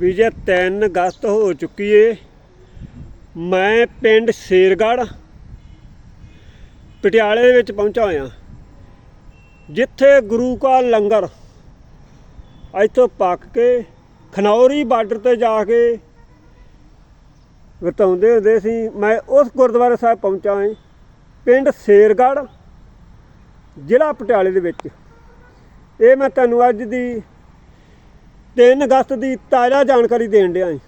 ਵਿਜੇ 3 ਅਗਸਤ ਹੋ ਚੁੱਕੀ ਏ। ਮੈਂ ਪਿੰਡ ਸ਼ੇਰਗੜ੍ਹ, ਪਟਿਆਲੇ ਦੇ ਵਿੱਚ ਪਹੁੰਚਾ ਹੋਇਆ। ਜਿੱਥੇ ਗੁਰੂ ਕਾ ਲੰਗਰ, ਇੱਥੋਂ ਪੱਕ ਕੇ ਖਨੌਰੀ ਬਾਰਡਰ ਤੇ ਜਾ ਕੇ ਵਰਤਾਉਂਦੇ ਹੁੰਦੇ ਸੀ। ਮੈਂ ਉਸ ਗੁਰਦੁਆਰਾ ਸਾਹਿਬ ਪਹੁੰਚਾ ਹਾਂ ਪਿੰਡ ਸ਼ੇਰਗੜ੍ਹ, ਜ਼ਿਲ੍ਹਾ ਪਟਿਆਲੇ ਦੇ ਵਿੱਚ। ਇਹ ਮੈਂ ਤੁਹਾਨੂੰ ਅੱਜ ਦੀ 3 ਅਗਸਤ ਦੀ ਤਾਜ਼ਾ ਜਾਣਕਾਰੀ ਦੇਣ ਡਿਆ ਹਾਂ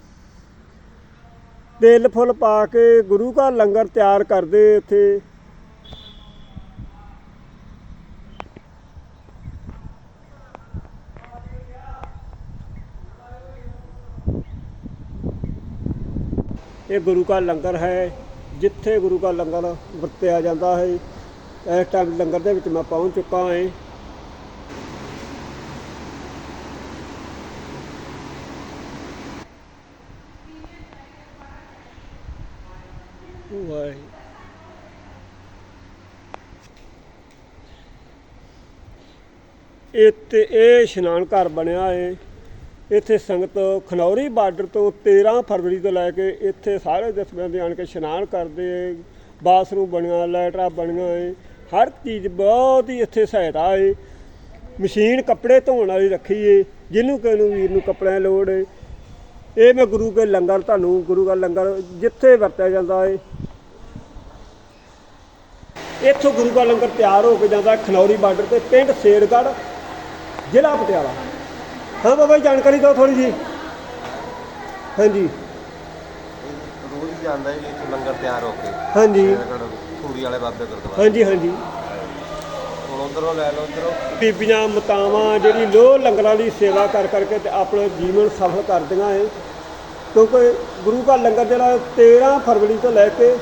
ਤਿਲ ਫੁੱਲ ਪਾ ਕੇ ਗੁਰੂ ਘਰ ਲੰਗਰ ਤਿਆਰ ਕਰਦੇ ਇੱਥੇ। ਇਹ ਗੁਰੂ ਕਾ ਲੰਗਰ ਹੈ, ਜਿੱਥੇ ਗੁਰੂ ਕਾ ਲੰਗਰ ਵਰਤਿਆ ਜਾਂਦਾ ਹੈ। ਇਸ ਟਾਈਮ ਲੰਗਰ ਦੇ ਵਿੱਚ ਮੈਂ ਪਹੁੰਚ ਚੁੱਕਾ ਹਾਂ। ਇੱਥੇ ਇਹ ਇਸ਼ਨਾਨ ਘਰ ਬਣਿਆ ਏ। ਇੱਥੇ ਸੰਗਤ ਖਨੌਰੀ ਬਾਰਡਰ ਤੋਂ 13 ਫਰਵਰੀ ਤੋਂ ਲੈ ਕੇ ਇੱਥੇ ਸਾਰੇ ਜਥੇਬੰਦੀ ਆਣ ਕੇ ਇਸ਼ਨਾਨ ਕਰਦੇ ਏ। ਬਾਥਰੂਮ ਬਣਿਆ ਲੈਟਰਾਂ ਬਣੀਆਂ ਏ। ਹਰ ਚੀਜ਼ ਬਹੁਤ ਹੀ ਇੱਥੇ ਸਹਾਇਤਾ ਏ। ਮਸ਼ੀਨ ਕੱਪੜੇ ਧੋਣ ਵਾਲੀ ਰੱਖੀ ਏ, ਜਿਹਨੂੰ ਕਿਸੇ ਨੂੰ ਵੀਰ ਨੂੰ ਕੱਪੜਿਆਂ ਦੀ ਲੋੜ ਏ। ਇਹ ਮੈਂ ਗੁਰੂ ਕੇ ਲੰਗਰ, ਤੁਹਾਨੂੰ ਗੁਰੂ ਦਾ ਲੰਗਰ ਜਿੱਥੇ ਵਰਤਿਆ ਜਾਂਦਾ ਏ। ਇੱਥੋਂ ਗੁਰੂ ਦਾ ਲੰਗਰ ਤਿਆਰ ਹੋ ਕੇ ਜਾਂਦਾ ਖਨੌਰੀ ਬਾਰਡਰ ਤੇ ਪਿੰਡ ਸ਼ੇਰਗੜ੍ਹ। ਜ਼ਿਲ੍ਹਾ ਪਟਿਆਲਾ। ਹਾਂ ਬਾਬਾ ਜੀ ਜਾਣਕਾਰੀ ਦਿਓ ਥੋੜੀ ਜੀ ਹਾਂਜੀ। ਰੋਜ਼ ਹੀ ਜਾਂਦਾ ਜੀ ਇੱਥੇ ਲੰਗਰ ਤਿਆਰ ਹੋ ਕੇ। ਹਾਂਜੀ। ਪੂਰੀ ਵਾਲੇ ਬਾਬੇ ਗੁਰਦੁਆਰਾ। ਹਾਂਜੀ ਹਾਂਜੀ। ਹੁਣ ਉਧਰੋਂ ਲੈ ਲਓ ਉਧਰੋਂ। ਬੀਬੀਆਂ ਮਤਾਵਾਂ ਜਿਹੜੀ ਲੋਹ ਲੰਗਰਾਂ ਦੀ ਸੇਵਾ ਕਰ ਕਰਕੇ ਤੇ ਆਪਣਾ ਜੀਵਨ ਸਫਲ ਕਰਦੀਆਂ ਏ। ਕਿਉਂਕਿ ਗੁਰੂ ਘਰ ਲੰਗਰ ਜਿਹੜਾ 13 ਫਰਵਰੀ ਤੋਂ ਲੈ ਕੇ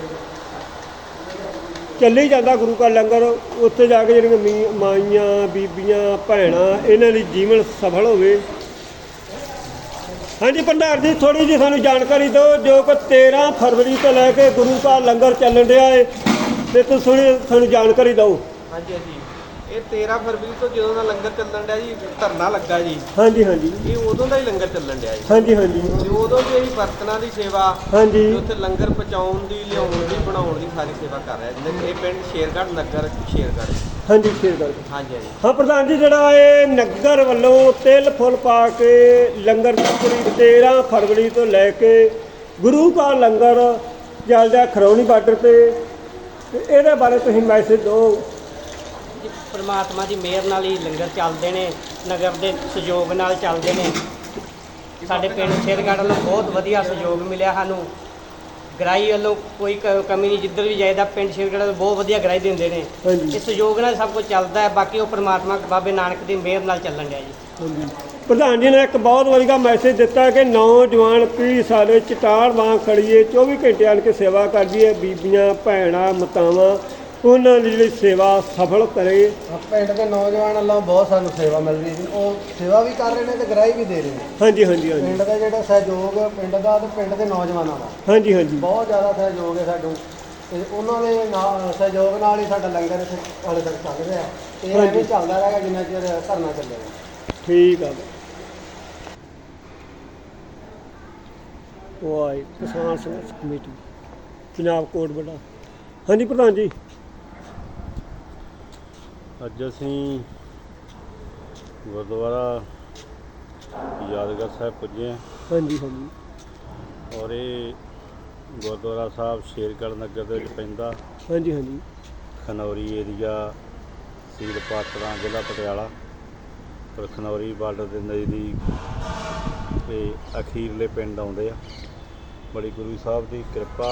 ਚੱਲੀ ਜਾਂਦਾ ਗੁਰੂ ਕਾ ਲੰਗਰ, ਉੱਥੇ ਜਾ ਕੇ ਜਿਹੜੀਆਂ ਮੀ- ਮਾਈਆਂ, ਬੀਬੀਆਂ, ਭੈਣਾਂ, ਇਹਨਾਂ ਦੀ ਜੀਵਨ ਸਫਲ ਹੋਵੇ। ਹਾਂਜੀ ਭੰਡਾਰ ਜੀ ਥੋੜੀ ਜਿਹੀ ਸਾਨੂੰ ਜਾਣਕਾਰੀ ਦਿਓ, ਜੋ ਕਿ 13 ਫਰਵਰੀ ਤੋਂ ਲੈ ਕੇ ਗੁਰੂ ਕਾ ਲੰਗਰ ਚੱਲਣ ਡਿਆ ਏ, ਤੇ ਤੁਸੀਂ ਸਾਨੂੰ ਜਾਣਕਾਰੀ ਦਿਓ। ਹਾਂਜੀ ਹਾਂਜੀ। ਇਹ 13 ਫਰਵਰੀ ਤੋਂ ਜਦੋਂ ਦਾ ਲੰਗਰ ਚੱਲਣ ਡਿਆ ਜੀ ਧਰਨਾ ਲੱਗਾ ਜੀ। ਹਾਂਜੀ ਹਾਂਜੀ। ਇਹ ਉਦੋਂ ਦਾ ਹੀ ਲੰਗਰ ਚੱਲਣ ਡਿਆ ਜੀ। ਹਾਂਜੀ ਹਾਂਜੀ। ਤੇ ਉਦੋਂ ਅਸੀਂ ਬਰਤਨਾਂ ਦੀ ਸੇਵਾ ਹਾਂਜੀ। ਤੇ ਉੱਥੇ ਲੰਗਰ ਪਹੁੰਚਾਉਣ ਦੀ ਲਿਆਉਣ ਦੀ ਬਣਾਉਣ ਦੀ ਸਾਰੀ ਸੇਵਾ ਕਰ ਰਿਹਾ ਜੀ ਇਹ ਪਿੰਡ ਸ਼ੇਰਗੜ੍ਹ ਨਗਰ ਸ਼ੇਰਗੜ੍ਹ। ਹਾਂਜੀ ਸ਼ੇਰ ਗੱਲ ਹਾਂਜੀ ਹਾਂਜੀ। ਹਾਂ ਪ੍ਰਧਾਨ ਜੀ ਜਿਹੜਾ ਇਹ ਨਗਰ ਵੱਲੋਂ ਤਿਲ ਫੁੱਲ ਪਾ ਕੇ ਲੰਗਰ ਤਕਰੀਬ 13 ਫਰਵਰੀ ਤੋਂ ਲੈ ਕੇ ਗੁਰੂ ਕਾ ਲੰਗਰ ਚੱਲਦਾ ਖਰੌਣੀ ਬਾਰਡਰ ਤੇ ਤੇ ਇਹਦੇ ਬਾਰੇ ਤੁਸੀਂ ਮੈਸੇਜ ਦਿਓ। ਪ੍ਰਮਾਤਮਾ ਦੀ ਮਿਹਰ ਨਾਲ ਹੀ ਲੰਗਰ ਚੱਲਦੇ ਨੇ ਨਗਰ ਦੇ ਸਹਿਯੋਗ ਨਾਲ ਚੱਲਦੇ ਨੇ। ਸਾਡੇ ਪਿੰਡ ਸ਼ੇਰਗੜ੍ਹ ਵੱਲੋਂ ਬਹੁਤ ਵਧੀਆ ਸਹਿਯੋਗ ਮਿਲਿਆ ਸਾਨੂੰ। ਗ੍ਰਾਈ ਵੱਲੋਂ ਕੋਈ ਕ- ਕਮੀ ਨਹੀਂ ਜਿੱਧਰ ਵੀ ਜਾਈਦਾ ਪਿੰਡ ਸ਼ੇਰਗੜ੍ਹ ਵੱਲੋਂ ਬਹੁਤ ਵਧੀਆ ਗ੍ਰਾਈ ਦਿੰਦੇ ਨੇ। ਹਾਂਜੀ। ਇਸ ਸਹਿਯੋਗ ਨਾਲ ਸਭ ਕੁਝ ਚੱਲਦਾ ਹੈ ਬਾਕੀ ਉਹ ਪ੍ਰਮਾਤਮਾ ਬਾਬੇ ਨਾਨਕ ਦੀ ਮਿਹਰ ਨਾਲ ਚੱਲਣ ਡਿਆ ਜੀ। ਹਾਂਜੀ। ਪ੍ਰਧਾਨ ਜੀ ਨੇ ਇੱਕ ਬਹੁਤ ਵਧੀਆ ਮੈਸੇਜ ਦਿੱਤਾ ਕਿ ਨੌਜਵਾਨ ਪੀੜ੍ਹੀ ਸਾਰੇ ਚਟਾਲ ਵਾਂ ਖੜੀਏ 24 ਘੰਟੇ ਆਣ ਕੇ ਸੇਵਾ ਕਰਦੀ ਹੈ ਬੀਬੀਆਂ ਭੈਣਾਂ ਮਤਾਵਾਂ ਉਹਨਾਂ ਦੀ ਜਿਹੜੀ ਸੇਵਾ ਸਫਲ ਕਰੇ। ਪਿੰਡ ਦੇ ਨੌਜਵਾਨ ਵੱਲੋਂ ਬਹੁਤ ਸਾਨੂੰ ਸੇਵਾ ਮਿਲ ਰਹੀ ਸੀ। ਉਹ ਸੇਵਾ ਵੀ ਕਰ ਰਹੇ ਨੇ ਤੇ ਗ੍ਰਾਹੀ ਵੀ ਦੇ ਰਹੇ ਨੇ। ਹਾਂਜੀ ਹਾਂਜੀ ਹਾਂਜੀ। ਪਿੰਡ ਦਾ ਜਿਹੜਾ ਸਹਿਯੋਗ ਪਿੰਡ ਦਾ ਤੇ ਪਿੰਡ ਦੇ ਨੌਜਵਾਨਾਂ ਦਾ। ਹਾਂਜੀ ਹਾਂਜੀ। ਬਹੁਤ ਜ਼ਿਆਦਾ ਸਹਿਯੋਗ ਹੈ ਸਾਨੂੰ ਤੇ ਉਹਨਾਂ ਦੇ ਨਾਲ ਸਹਿਯੋਗ ਨਾਲ ਹੀ ਸਾਡਾ ਲੰਗਰ ਇੱਥੇ ਹਾਲੇ ਤੱਕ ਚੱਲ ਰਿਹਾ ਤੇ ਇਹ ਐਵੇਂ ਚੱਲਦਾ ਰਹੇਗਾ ਜਿੰਨਾ ਚਿਰ ਧਰਨਾ ਚੱਲੇਗਾ ਠੀਕ ਆ। ਵਾਈ ਕਿਸਾਨ ਸੰਘਰਸ਼ ਕਮੇਟੀ ਪੰਜਾਬ ਕੋਟ ਬੜਾ ਹਾਂਜੀ ਪ੍ਰਧਾਨ ਜੀ। ਅੱਜ ਅਸੀਂ ਗੁਰਦੁਆਰਾ ਯਾਦਗਾਰ ਸਾਹਿਬ ਪੁੱਜੇ ਹਾਂ। ਹਾਂਜੀ ਹਾਂਜੀ। ਔਰ ਇਹ ਗੁਰਦੁਆਰਾ ਸਾਹਿਬ ਸ਼ੇਰਗੜ੍ਹ ਨਗਰ ਦੇ ਵਿੱਚ ਪੈਂਦਾ। ਹਾਂਜੀ ਹਾਂਜੀ। ਖਨੌਰੀ ਏਰੀਆ ਸੀਲ ਪਾਤੜਾਂ ਜ਼ਿਲ੍ਹਾ ਪਟਿਆਲਾ। ਪਰ ਖਨੌਰੀ ਬਾਰਡਰ ਦੇ ਨਜ਼ਦੀਕ ਤੇ ਅਖੀਰਲੇ ਪਿੰਡ ਆਉਂਦੇ ਆ। ਬੜੀ ਗੁਰੂ ਸਾਹਿਬ ਦੀ ਕਿਰਪਾ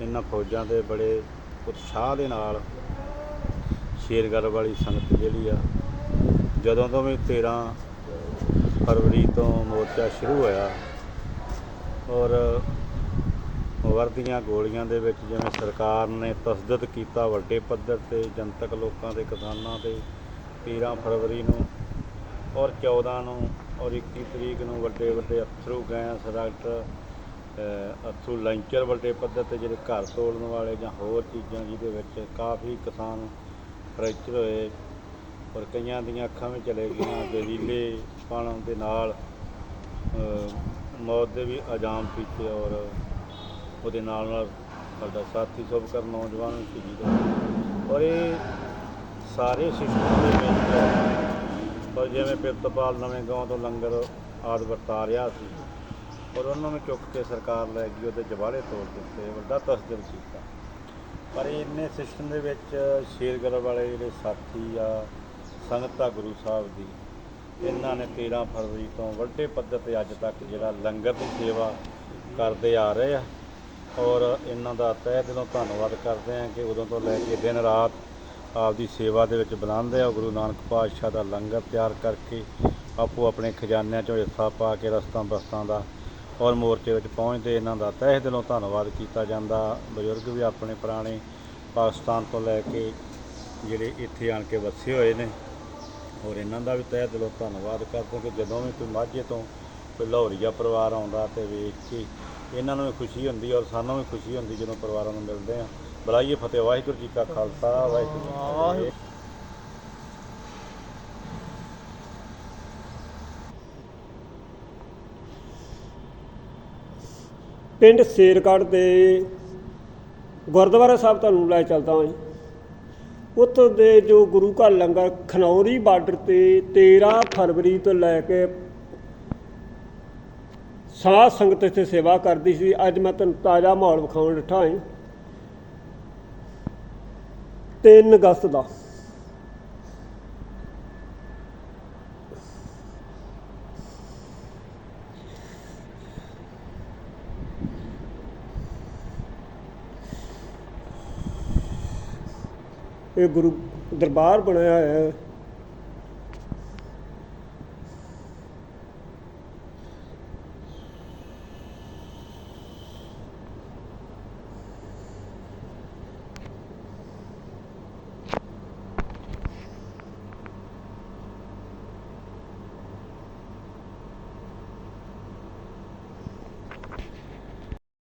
ਇਹਨਾਂ ਫੌਜਾਂ ਦੇ ਬੜੇ ਉਤਸ਼ਾਹ ਦੇ ਨਾਲ ਸ਼ੇਰਗੜ੍ਹ ਵਾਲੀ ਸੰਗਤ ਜਿਹੜੀ ਆ, ਜਦੋਂ ਤੋਂ ਵੀ 13 ਫਰਵਰੀ ਤੋਂ ਮੋਰਚਾ ਸ਼ੁਰੂ ਹੋਇਆ ਔਰ ਵਰਦੀਆਂ ਗੋਲੀਆਂ ਦੇ ਵਿੱਚ ਜਿਵੇਂ ਸਰਕਾਰ ਨੇ ਤਸਦਦ ਕੀਤਾ ਵੱਡੇ ਪੱਧਰ ਤੇ ਜਨਤਕ ਲੋਕਾਂ ਦੇ ਕਿਸਾਨਾਂ ਦੇ 13 ਫਰਵਰੀ ਨੂੰ ਔਰ 14 ਨੂੰ ਔਰ 21 ਤਰੀਕ ਨੂੰ ਵੱਡੇ ਵੱਡੇ ਅਥਰੂ ਗੈਸ ਡਾਕਟਰ ਅਥਰੂ ਲਾਂਚਰ ਵੱਡੇ ਪੱਧਰ ਤੇ ਜਿਹੜੇ ਘਰ ਤੋੜਨ ਵਾਲੇ ਜਾਂ ਹੋਰ ਚੀਜ਼ਾਂ ਜਿਹਦੇ ਵਿੱਚ ਕਾਫੀ ਕਿਸਾਨ ਫ੍ਰੈਕਚਰ ਹੋਏ, ਔਰ ਕਈਆਂ ਦੀਆਂ ਅੱਖਾਂ ਵੀ ਚਲੇ ਗਈਆਂ, ਜ਼ਹਿਰੀਲੇ ਪਾਣ ਦੇ ਨਾਲ ਮੌਤ ਦੇ ਵੀ ਅਜਾਮ ਪੀਤੇ ਔਰ ਉਹਦੇ ਨਾਲ ਨਾਲ ਸਾਡਾ ਸਾਥੀ ਸੁਭਕਰ ਨੌਜਵਾਨ ਸ਼ਹੀਦ ਹੋਏ। ਔਰ ਇਹ ਸਾਰੇ ਸਿਸਟਮ ਦੇ ਵਿੱਚ ਔਰ ਜਿਵੇਂ ਪਿਰਤਪਾਲ ਨਵੇਂ ਗਾਉਂ ਤੋਂ ਲੰਗਰ ਆਦ ਵਰਤਾ ਰਿਹਾ ਸੀ, ਔਰ ਉਹਨਾਂ ਨੂੰ ਚੁੱਕ ਕੇ ਸਰਕਾਰ ਲੈ ਗਈ, ਉਹਦੇ ਜਵਾਲੇ ਤੋੜ ਦਿੱਤੇ ਵੱਡਾ ਤਸਦੀਰ ਕੀਤਾ। ਪਰ ਇੰਨੇ ਸਿਸਟਮ ਦੇ ਵਿੱਚ ਸ਼ੇਰਗਰ ਵਾਲੇ ਜਿਹੜੇ ਸਾਥੀ ਆ, ਸੰਗਤ ਆ ਗੁਰੂ ਸਾਹਿਬ ਦੀ, ਇਹਨਾਂ ਨੇ 13 ਫਰਵਰੀ ਤੋਂ ਵੱਡੇ ਪੱਧਰ ਤੇ ਅੱਜ ਤੱਕ ਜਿਹੜਾ ਲੰਗਰ ਦੀ ਸੇਵਾ ਕਰਦੇ ਆ ਰਹੇ ਆ। ਔਰ ਇਹਨਾਂ ਦਾ ਤਹਿ ਦਿਲੋਂ ਧੰਨਵਾਦ ਕਰਦੇ ਆ ਕਿ ਉਦੋਂ ਤੋਂ ਲੈ ਕੇ ਦਿਨ ਰਾਤ ਆਪਦੀ ਸੇਵਾ ਦੇ ਵਿੱਚ ਬੁਲਾਉਂਦੇ ਆ। ਗੁਰੂ ਨਾਨਕ ਪਾਤਸ਼ਾਹ ਦਾ ਲੰਗਰ ਤਿਆਰ ਕਰਕੇ ਆਪੋ ਆਪਣੇ ਖਜ਼ਾਨਿਆਂ ਚੋਂ ਹਿੱਸਾ ਪਾ ਕੇ ਰਸਤਾਂ ਬਸਤਾਂ ਦਾ ਔਰ ਮੋਰਚੇ ਵਿੱਚ ਪਹੁੰਚਦੇ ਇਹਨਾਂ ਦਾ ਤਹਿ ਦਿਲੋਂ ਧੰਨਵਾਦ ਕੀਤਾ ਜਾਂਦਾ। ਬਜ਼ੁਰਗ ਵੀ ਆਪਣੇ ਪੁਰਾਣੇ ਪਾਕਿਸਤਾਨ ਤੋਂ ਲੈ ਕੇ ਜਿਹੜੇ ਇੱਥੇ ਆਣ ਕੇ ਵਸੇ ਹੋਏ ਨੇ, ਔਰ ਇਹਨਾਂ ਦਾ ਵੀ ਤਹਿ ਦਿਲੋਂ ਧੰਨਵਾਦ ਕਰਦੇ ਕਿ ਜਦੋਂ ਵੀ ਕੋਈ ਮਾਝੇ ਤੋਂ ਕੋਈ ਲਾਹੌਰੀਆ ਪਰਿਵਾਰ ਆਉਂਦਾ ਤੇ ਵੇਖ ਕੇ ਇਹਨਾਂ ਨੂੰ ਵੀ ਖੁਸ਼ੀ ਹੁੰਦੀ ਔਰ ਸਾਨੂੰ ਵੀ ਖੁਸ਼ੀ ਹੁੰਦੀ ਜਦੋਂ ਪਰਿਵਾਰਾਂ ਨੂੰ ਮਿਲਦੇ ਆ ਬੁਲਾਈਏ ਫਤਿਹ, ਵਾਹਿਗੁਰੂ ਜੀ ਕਾ ਖਾਲਸਾ, ਵਾਹਿਗੁਰੂ ਜੀ ਕੀ ਫਤਿਹ। ਪਿੰਡ ਸ਼ੇਰਗੜ੍ਹ ਦੇ ਗੁਰਦੁਆਰਾ ਸਾਹਿਬ ਤੁਹਾਨੂੰ ਲੈ ਚੱਲਦਾ ਹਾਂ ਜੀ। ਉੱਥੋਂ ਦੇ ਜੋ ਗੁਰੂ ਘਰ ਲੰਗਰ ਖਨੌਰੀ ਬਾਰਡਰ ਤੇ 13 ਫਰਵਰੀ ਤੋਂ ਲੈ ਕੇ ਸਾਧ ਸੰਗਤ ਇੱਥੇ ਸੇਵਾ ਕਰਦੀ ਸੀ ਅੱਜ ਮੈਂ ਤੁਹਾਨੂੰ ਤਾਜ਼ਾ ਮਾਹੌਲ ਵਿਖਾਉਣ ਲੱਠਾ ਹਾਂ 3 ਅਗਸਤ ਦਾ ਇਹ ਗੁਰੂ ਦਰਬਾਰ ਬਣਾਇਆ ਹੋਇਆ